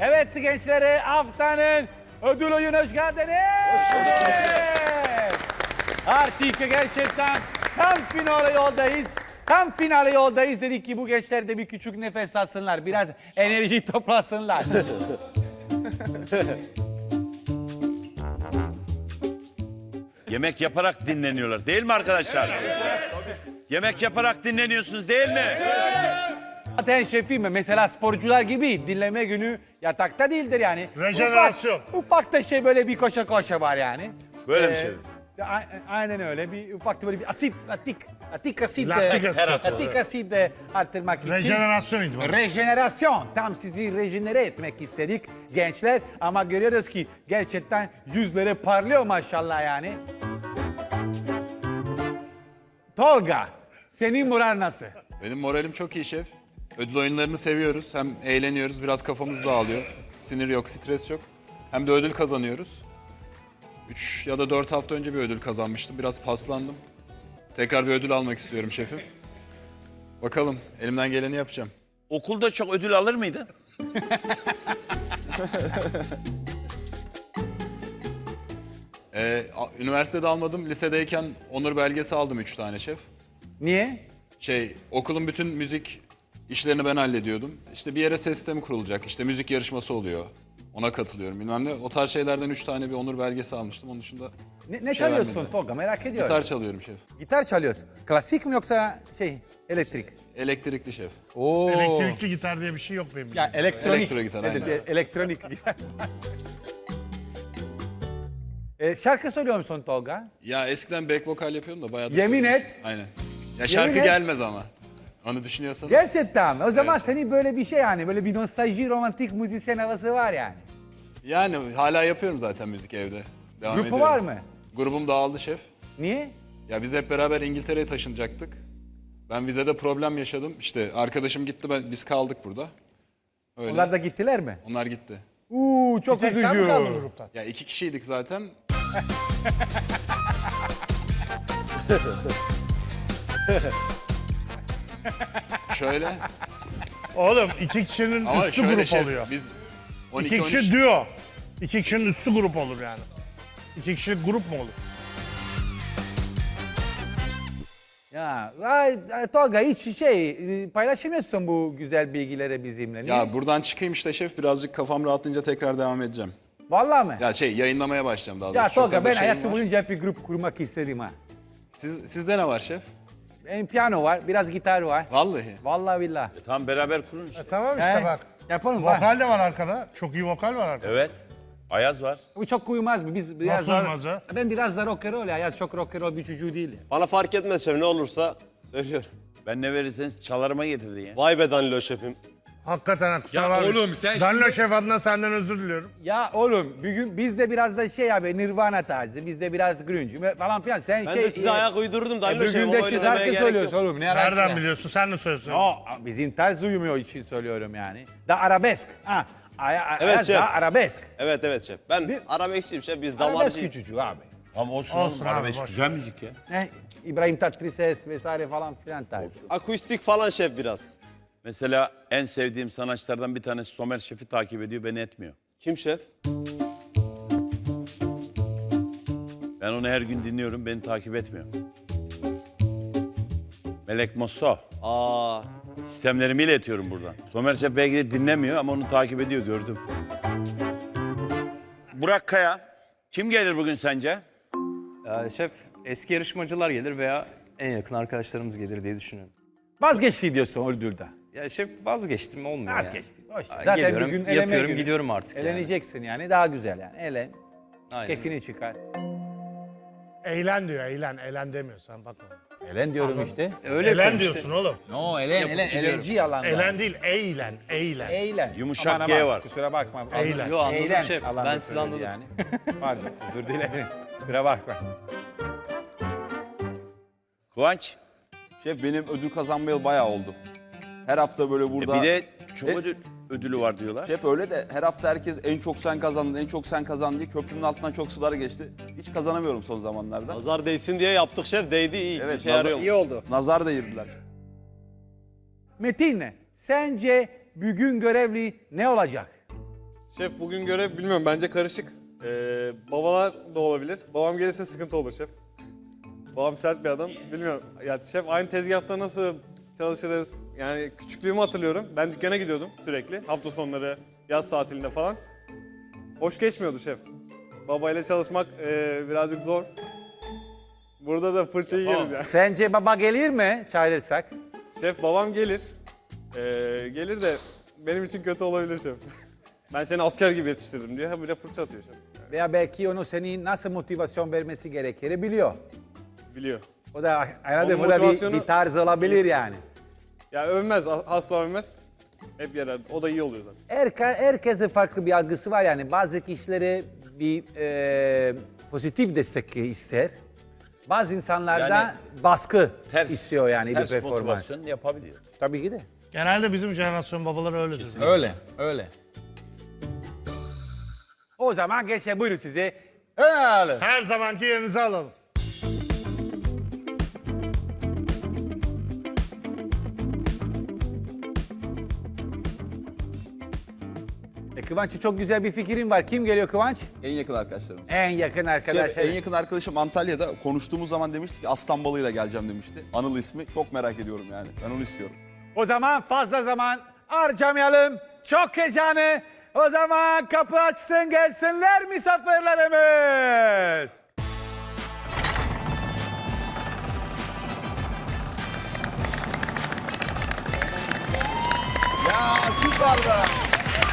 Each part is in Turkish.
Evet gençlere haftanın ödül oyunu hoş geldiniz. Artık gerçekten tam finale yoldayız. Tam finale yoldayız dedik ki bu gençler de bir küçük nefes alsınlar. Biraz enerji toplasınlar. Yemek yaparak dinleniyorlar değil mi arkadaşlar? Yemek yaparak dinleniyorsunuz değil mi? Zaten şefim mesela sporcular gibi dinleme günü yatakta değildir yani. Rejenerasyon. Ufak, ufak da şey böyle bir koşa koşa var yani. Böyle bir Ee, şey. a- Aynen öyle. Bir ufak da böyle bir asit, latik, latik asit. Laktik e, asit. Latik asit de arttırmak için. Rejenerasyonuydu bu. Rejenerasyon. Tam sizi rejenere etmek istedik gençler. Ama görüyoruz ki gerçekten yüzleri parlıyor maşallah yani. Tolga, senin moral nasıl? Benim moralim çok iyi şef. Ödül oyunlarını seviyoruz. Hem eğleniyoruz, biraz kafamız dağılıyor. Sinir yok, stres yok. Hem de ödül kazanıyoruz. 3 ya da 4 hafta önce bir ödül kazanmıştım. Biraz paslandım. Tekrar bir ödül almak istiyorum şefim. Bakalım, elimden geleni yapacağım. Okulda çok ödül alır mıydın? Ee, a- üniversitede almadım. Lisedeyken onur belgesi aldım 3 tane şef. Niye? Şey, okulun bütün müzik işlerini ben hallediyordum. İşte bir yere ses sistemi kurulacak. İşte müzik yarışması oluyor. Ona katılıyorum bilmem ne. O tarz şeylerden üç tane bir onur belgesi almıştım. Onun dışında Ne, ne şey çalıyorsun vermedi. Tolga merak ediyorum. gitar çalıyorum şef. Gitar çalıyorsun. Klasik mi yoksa şey elektrik? Elektrikli şef. Oo. Elektrikli gitar diye bir şey yok benim. Ya elektronik. Elektro gitar, aynen. elektronik gitar. e, şarkı söylüyor musun Tolga? Ya eskiden back vokal yapıyordum da bayağı da Yemin söylüyorum. et. Aynen. Ya şarkı et. gelmez ama. Onu düşünüyorsan. Gerçekten mi? O zaman senin böyle bir şey yani böyle bir nostalji romantik müzisyen havası var yani. Yani hala yapıyorum zaten müzik evde. Devam Grubu ediyorum. var mı? Grubum dağıldı şef. Niye? Ya biz hep beraber İngiltere'ye taşınacaktık. Ben vizede problem yaşadım. İşte arkadaşım gitti ben biz kaldık burada. Öyle. Onlar da gittiler mi? Onlar gitti. Uuu çok Tek sen mi üzücü. kaldın gruptan? Ya iki kişiydik zaten. Şöyle. Oğlum iki kişinin Ama üstü şöyle grup şey, oluyor. Biz 12 İki 13 kişi duo. İki kişinin üstü grup olur yani. İki kişilik grup mu olur? Ya ay, ay, Tolga hiç şey paylaşamıyorsun bu güzel bilgileri bizimle. Niye? Ya buradan çıkayım işte şef birazcık kafam rahatlayınca tekrar devam edeceğim. Vallahi mi? Ya şey yayınlamaya başlayacağım daha doğrusu. Ya Tolga ben hayatım boyunca hep bir grup kurmak istedim ha. Siz, sizde ne var şef? Benim piyano var, biraz gitar var. Vallahi. Vallahi billahi. Tam beraber kurun işte. E, tamam işte He? bak. Yapalım bak. Vokal de var arkada. Çok iyi vokal var arkada. Evet. Ayaz var. Bu çok uyumaz mı? Biz biraz Nasıl daha- uymaz ha? Ben biraz da rock'n'roll ya. Ya çok rock'n'roll bir çocuğu değil. ya. Bana fark etmez şef ne olursa söylüyorum. Ben ne verirseniz çalarıma getirdin ya. Vay be Danilo şefim. Hakikaten kusura bakma. oğlum sen Danilo Şef adına senden özür diliyorum. Ya oğlum bugün bizde biraz da şey abi Nirvana tarzı, bizde biraz grunge falan filan. Sen Ben şey de size e, ayak uydurdum e, Danilo bugün de şu şarkı söylüyorsun oğlum. Ne alaka Nereden ya? biliyorsun? Sen de söylüyorsun. O bizim tarz uyumuyor için söylüyorum yani. Da arabesk. Ha. Ay, ay, Evet, şef. da arabesk. Evet evet şef. Ben Bir- arabeskçiyim şef. Biz Arabesk damarcıyız. küçücük abi. Ama olsun, Olsun oğlum. abi, Arabesk boş. güzel müzik ya. Ne? İbrahim Tatlıses vesaire falan filan tarzı. Akustik falan şef biraz. Mesela en sevdiğim sanatçılardan bir tanesi Somer Şef'i takip ediyor, beni etmiyor. Kim şef? Ben onu her gün dinliyorum, beni takip etmiyor. Melek Mosso. Aa, Sistemlerimi iletiyorum buradan. Somer Şef belki de dinlemiyor ama onu takip ediyor, gördüm. Burak Kaya. Kim gelir bugün sence? Ee, şef eski yarışmacılar gelir veya en yakın arkadaşlarımız gelir diye düşünüyorum. Vazgeçti diyorsun öldürde. Ya şef vazgeçtim olmuyor ya. Vazgeçti. Boş ver. Aa, Zaten geliyorum, bugün eleme yapıyorum, günü. gidiyorum artık yani. Eleneceksin yani. daha güzel yani. Elen, Aynen. keyfini çıkar. Eğlen diyor eğlen. Eğlen demiyor sen bakma. Elen diyorum işte. Öyle Eğlen yapıyorum diyorsun oğlum. No, elen, elen, elenci yalan. Eğlen değil eğlen. Eğlen. Eğlen. Yumuşak Aman G var. Kusura bakma. Eğlen. Yo, anladım şef. Allah'ım Ben sizi söyledi anladım. Yani. Pardon özür dilerim. Kusura bakma. Kıvanç. Şef benim ödül kazanmayalı bayağı oldu. Her hafta böyle burada... E Bir de çok E- ödül, ödülü var diyorlar. Şef öyle de her hafta herkes en çok sen kazandın, en çok sen kazandın diye köprünün altından çok sular geçti. Hiç kazanamıyorum son zamanlarda. nazar değsin diye yaptık şef. Değdi iyi. Evet, İşe nazar- iyi oldu. Nazar değirdiler. Metin, sence bugün görevli ne olacak? Şef bugün göre bilmiyorum bence karışık. Ee, babalar da olabilir. Babam gelirse sıkıntı olur şef. Babam sert bir adam. Bilmiyorum. Ya şef aynı tezgahta nasıl çalışırız? Yani küçüklüğümü hatırlıyorum. Ben dükkana gidiyordum sürekli. Hafta sonları, yaz tatilinde falan. Hoş geçmiyordu şef. Babayla çalışmak ee, birazcık zor. Burada da fırçayı yerim yani. Sence baba gelir mi çağırırsak? Şef babam gelir. Ee, gelir de benim için kötü olabilir şef. ben seni asker gibi yetiştirdim diyor. Ha bir de fırça atıyor şef. Veya belki onu seni nasıl motivasyon vermesi gerekir biliyor. Biliyor. O da herhalde Onun bu da bir, motivasyonu- bir tarz olabilir yani. Ya övmez, asla övmez. Hep yerer. O da iyi oluyor zaten. Herke, herkesin farklı bir algısı var yani. Bazı kişilere bir e, pozitif destek ister. Bazı insanlarda Yani baskı Ters, istiyor yani ters bir performans. motivasyon yapabiliyor. Tabii ki de. Genelde bizim jenerasyon babaları öyledir. Öyle, öyle. O zaman geçe buyurun size. Öyle. Her zamanki yerinizi alalım. E, Kıvanç çok güzel bir fikrin var. Kim geliyor Kıvanç? En yakın arkadaşlarım. En yakın arkadaş. Şef, en yakın arkadaşım Antalya'da konuştuğumuz zaman demişti ki aslan balığıyla geleceğim demişti. Anıl ismi çok merak ediyorum yani. Ben onu istiyorum. O zaman fazla zaman harcamayalım. Çok heyecanı. O zaman kapı açsın gelsinler misafirlerimiz. Ya süper be.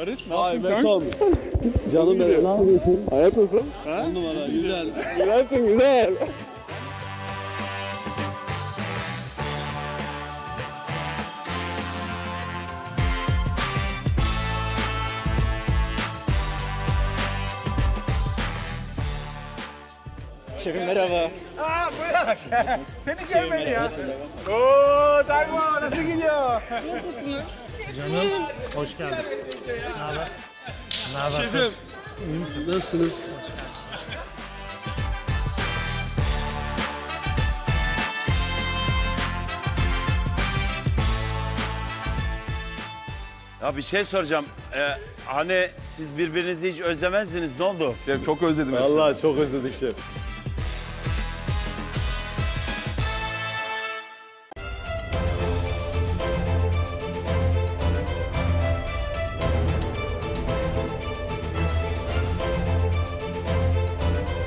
Barış ne? Ay Beton. Canım benim. Ne yapıyorsun? Hayat nasıl? Ha? On numara güzel. Güzelsin güzel. Şefim merhaba. Aa buraya bak. Seni görmedi ya. Oo Tayfun nasıl gidiyor? Hoş geldin. Ne haber? Ne haber? Şefim. Nasılsınız? Ya bir şey soracağım. Ee, hani siz birbirinizi hiç özlemezdiniz ne oldu? Şef çok özledim hepsini. Vallahi çok özledik şef.